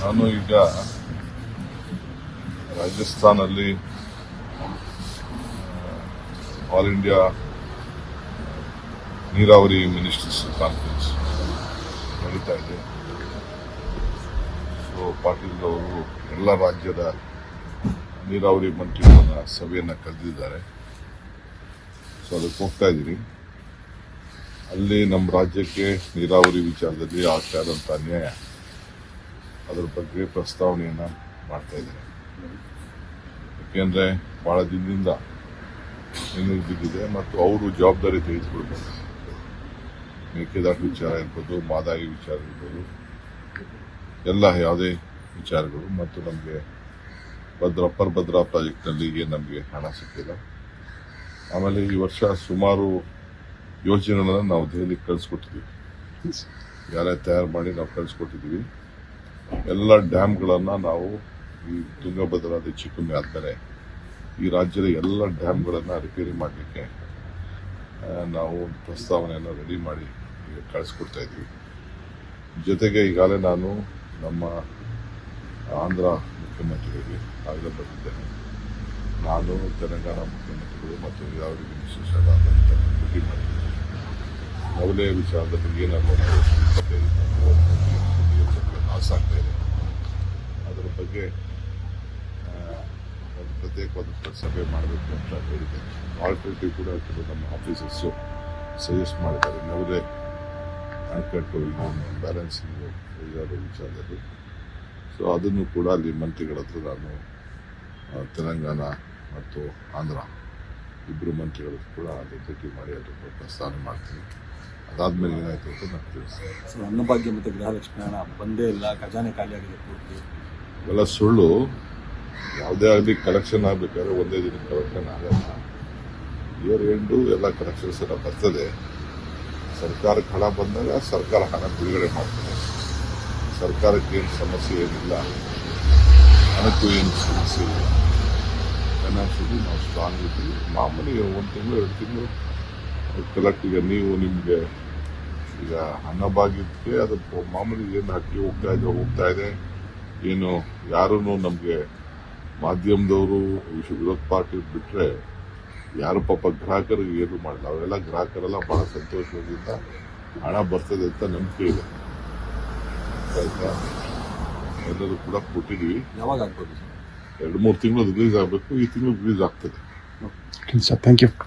ನಾನು ಈಗ ರಾಜಸ್ಥಾನಲ್ಲಿ ಆಲ್ ಇಂಡಿಯಾ ನೀರಾವರಿ ಮಿನಿಸ್ಟರ್ಸ್ ಕಾನ್ಫರೆನ್ಸ್ ನಡೀತಾ ಇದೆ. ಸೊ ಪಾಟೀಲ್ ಅವರು ಎಲ್ಲ ರಾಜ್ಯದ ನೀರಾವರಿ ಮಂತ್ರಿಗಳನ್ನ ಸಭೆಯನ್ನು ಕರೆದಿದ್ದಾರೆ. ಸೊ ಅದಕ್ಕೆ ಹೋಗ್ತಾ ಇದ್ದೀನಿ. ಅಲ್ಲಿ ನಮ್ಮ ರಾಜ್ಯಕ್ಕೆ ನೀರಾವರಿ ವಿಚಾರದಲ್ಲಿ ಆಗ್ತಾ ಇರೋಂಥ ಅನ್ಯಾಯ ಅದರ ಬಗ್ಗೆ ಪ್ರಸ್ತಾವನೆಯನ್ನು ಮಾಡ್ತಾ ಇದ್ದೇನೆ ಯಾಕೆಂದ್ರೆ ಬಹಳ ದಿನದಿಂದ ಏನು ಬಿದ್ದಿದೆ ಮತ್ತು ಅವರು ಜವಾಬ್ದಾರಿ ತೆಗೆದುಕೊಳ್ಬೇಕು. ಮೇಕೆದಾಟು ವಿಚಾರ ಇರ್ಬೋದು, ಮಾದಾಯಿ ವಿಚಾರ ಇರ್ಬೋದು, ಎಲ್ಲ ಯಾವುದೇ ವಿಚಾರಗಳು ಮತ್ತು ನಮಗೆ ಭದ್ರಾ ಅಪ್ಪರ್ ಭದ್ರಾ ಪ್ರಾಜೆಕ್ಟ್ನಲ್ಲಿ ನಮಗೆ ಹಣ ಸಿಕ್ಕಿಲ್ಲ. ಆಮೇಲೆ ಈ ವರ್ಷ ಸುಮಾರು ಯೋಜನೆಗಳನ್ನ ನಾವು ದೆಹಲಿಗೆ ಕಳಿಸ್ಕೊಟ್ಟಿದ್ದೀವಿ ಯಾರೇ ತಯಾರು ಮಾಡಿ ನಾವು ಕಳಿಸ್ಕೊಟ್ಟಿದ್ದೀವಿ ಎಲ್ಲ ಡ್ಯಾಮ್ಗಳನ್ನು ನಾವು ಈ ತುಂಗಭದ್ರಾ ಹೆಚ್ಚು ಕಮ್ಮಿ ಆದ್ಮೇಲೆ ಈ ರಾಜ್ಯದ ಎಲ್ಲ ಡ್ಯಾಮ್ಗಳನ್ನು ರಿಪೇರಿ ಮಾಡಲಿಕ್ಕೆ ನಾವು ಒಂದು ಪ್ರಸ್ತಾವನೆಯನ್ನು ರೆಡಿ ಮಾಡಿ ಈಗ ಕಳಿಸ್ಕೊಡ್ತಾ ಇದ್ದೀವಿ ಜೊತೆಗೆ ಈಗಾಗಲೇ ನಾನು ನಮ್ಮ ಆಂಧ್ರ ಮುಖ್ಯಮಂತ್ರಿಗಳಿಗೆ ಆಗಲೇ ಬಂದಿದ್ದೇನೆ ನಾನು ತೆಲಂಗಾಣ ಮುಖ್ಯಮಂತ್ರಿಗಳು ಮತ್ತು ಯಾವ ಮಿನಿಸ್ಟರ್ಸ್ ಎಲ್ಲ ಭೇಟಿ ಮಾಡಿದ್ದೀನಿ ಮೊದಲೇ ವಿಚಾರದಲ್ಲಿ ದಿವಸಕ್ಕೆ ಲಾಸ್ ಇದೆ. ಅದರ ಬಗ್ಗೆ ಪ್ರತ್ಯೇಕವಾದ ಸಭೆ ಮಾಡಬೇಕು ಅಂತ ಹೇಳಿದ್ದೇನೆ ಆಲ್ಟರ್ನೇಟಿವ್ ಕೂಡ ಕೆಲವು ನಮ್ಮ ಆಫೀಸರ್ಸು ಸಜೆಸ್ಟ್ ಮಾಡಿದ್ದಾರೆ. ಯಾವುದೇ ಅಣೆಕಟ್ಟು ಬ್ಯಾಲೆನ್ಸಿಂಗ್ ಇದಾದ ವಿಚಾರದಲ್ಲಿ. ಸೊ ಅದನ್ನು ಕೂಡ ಅಲ್ಲಿ ಮಂತ್ರಿಗಳ ಹತ್ರ ನಾನು ತೆಲಂಗಾಣ ಮತ್ತು ಆಂಧ್ರ ಇಬ್ಬರು ಮಂತ್ರಿಗಳು ಕೂಡ ಅಲ್ಲಿ ಭೇಟಿ ಮಾಡಿ ಅದರ ಪ್ರಸ್ತಾನ ಮಾಡ್ತೀನಿ. ಅದಾದ್ಮೇಲೆ ಏನಾಯ್ತು ಅಂತ ನಾನು ತಿಳಿಸ್ತೇನೆ. ಸೊ ಅನ್ನಭಾಗ್ಯ ಮತ್ತು ಗೃಹಲಕ್ಷ್ಮಿ ಹಣ ಬಂದೇ ಇಲ್ಲ ಖಜಾನೆ ಖಾಲಿಯಾಗಿದೆ ಪೂರ್ತಿ. ಇವೆಲ್ಲ ಸುಳ್ಳು. ಯಾವುದೇ ಆಗಲಿ ಕಲೆಕ್ಷನ್ ಆಗಬೇಕಾದ್ರೆ ಒಂದೇ ದಿನ ಕಲೆಕ್ಷನ್ ಆಗಲ್ಲ. ಇಯರ್ ಎಂಡು ಎಲ್ಲ ಕಲೆಕ್ಷನ್ಸ್ ಎಲ್ಲ ಬರ್ತದೆ. ಸರ್ಕಾರಕ್ಕೆ ಹಣ ಬಂದಾಗ ಸರ್ಕಾರ ಹಣ ಬಿಡುಗಡೆ ಮಾಡ್ತದೆ. ಸರ್ಕಾರಕ್ಕೆ ಏನು ಸಮಸ್ಯೆ ಏನಿಲ್ಲ. ಹಣಕ್ಕೂ ಏನು ಸಮಸ್ಯೆ ಇಲ್ಲ. ಫೈನಾನ್ಷಿಯಲಿ ನಾವು ಸ್ಟ್ರಾಂಗ್ ಇದ್ದೀವಿ. ಮಾಮೂಲಿ ಒಂದು ತಿಂಗಳು ಎರಡು ತಿಂಗಳು ಕಲೆಕ್ಟ್ ಈಗ ನೀವು ನಿಮಗೆ ಈಗ ಅನ್ನಭಾಗ್ಯಕ್ಕೆ ಅದು ಮಾಮೂಲಿ ಏನು ಹಾಕಿ ಹೋಗ್ತಾ ಇದೆ ಹೋಗ್ತಾ ಇದೆ. ಏನು ಯಾರೂ ನಮಗೆ ಮಾಧ್ಯಮದವರು ವಿರೋಧ ಪಾರ್ಟಿ ಬಿಟ್ರೆ ಯಾರು ಪಾಪ ಗ್ರಾಹಕರಿಗೆ ಏನು ಮಾಡಲ್ಲ. ಅವೆಲ್ಲ ಗ್ರಾಹಕರೆಲ್ಲ ಬಹಳ ಸಂತೋಷದಿಂದ ಹಣ ಬರ್ತದೆ ಅಂತ ನಂಬಿಕೆ ಇದೆ. ಆಯ್ತಾ? ಎಲ್ಲರೂ ಕೂಡ ಕೊಟ್ಟಿದ್ದೀವಿ. ಯಾವಾಗ ಆಗ್ಬೋದು ಎರಡು ಮೂರು ತಿಂಗಳು ರಿಲೀಸ್ ಆಗಬೇಕು ಈ ತಿಂಗಳು ರಿಲೀಸ್ ಆಗ್ತದೆ. Sir thank you